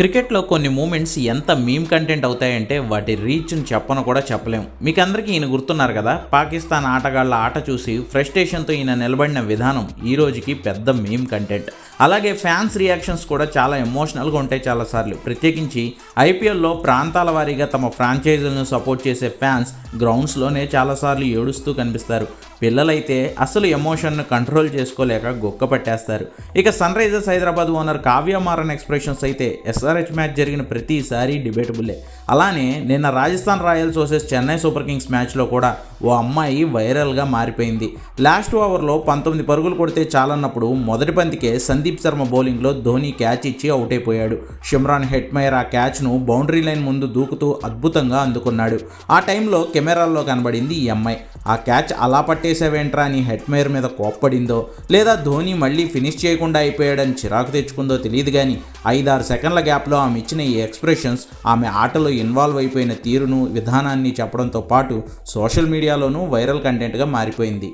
క్రికెట్లో కొన్ని మూమెంట్స్ ఎంత మీమ్ కంటెంట్ అవుతాయంటే వాటి రీచ్ని చెప్పను కూడా చెప్పలేం. మీకు అందరికీ ఈయన గుర్తున్నారు కదా? పాకిస్తాన్ ఆటగాళ్ళ ఆట చూసి ఫ్రస్ట్రేషన్తో ఈయన నిలబడిన విధానం ఈ రోజుకి పెద్ద మీమ్ కంటెంట్. అలాగే ఫ్యాన్స్ రియాక్షన్స్ కూడా చాలా ఎమోషనల్గా ఉంటాయి చాలాసార్లు ప్రత్యేకించి ఐపీఎల్లో ప్రాంతాల వారీగా తమ ఫ్రాంచైజీలను సపోర్ట్ చేసే ఫ్యాన్స్ గ్రౌండ్స్లోనే చాలాసార్లు ఏడుస్తూ కనిపిస్తారు. పిల్లలైతే అసలు ఎమోషన్ను కంట్రోల్ చేసుకోలేక గొక్క పట్టేస్తారు. ఇక Sunrisers Hyderabad owner Kavya Maran expressions అయితే ఎస్ఆర్హెచ్ మ్యాచ్ జరిగిన ప్రతిసారి డిబేటబుల్లే. అలానే నిన్న Rajasthan Royals versus Chennai Super Kings మ్యాచ్లో కూడా ఓ అమ్మాయి వైరల్గా మారిపోయింది. లాస్ట్ ఓవర్లో పంతొమ్మిది పరుగులు కొడితే చాలన్నప్పుడు మొదటి పంతికే సందీప్ శర్మ బౌలింగ్లో ధోని క్యాచ్ ఇచ్చి అవుట్ అయిపోయాడు షిమ్రాన్ హెట్మైర్ ఆ క్యాచ్ను బౌండరీ లైన్ ముందు దూకుతూ అద్భుతంగా అందుకున్నాడు. ఆ టైంలో కెమెరాల్లో కనబడింది ఈ అమ్మాయి. ఆ క్యాచ్ అలా పట్టేసావేంట్రా అని హెట్మైర్ మీద కోప్పడిందో లేదా ధోని మళ్ళీ ఫినిష్ చేయకుండా అయిపోయాడని చిరాకు తెచ్చుకుందో తెలియదు కానీ ఐదారు సెకండ్ల గ్యాప్లో ఆమె ఇచ్చిన ఈ ఎక్స్ప్రెషన్స్ ఆమె ఆటలో ఇన్వాల్వ్ అయిపోయిన తీరును విధానాన్ని చెప్పడంతో పాటు సోషల్ మీడియాలోనూ వైరల్ కంటెంట్గా మారిపోయింది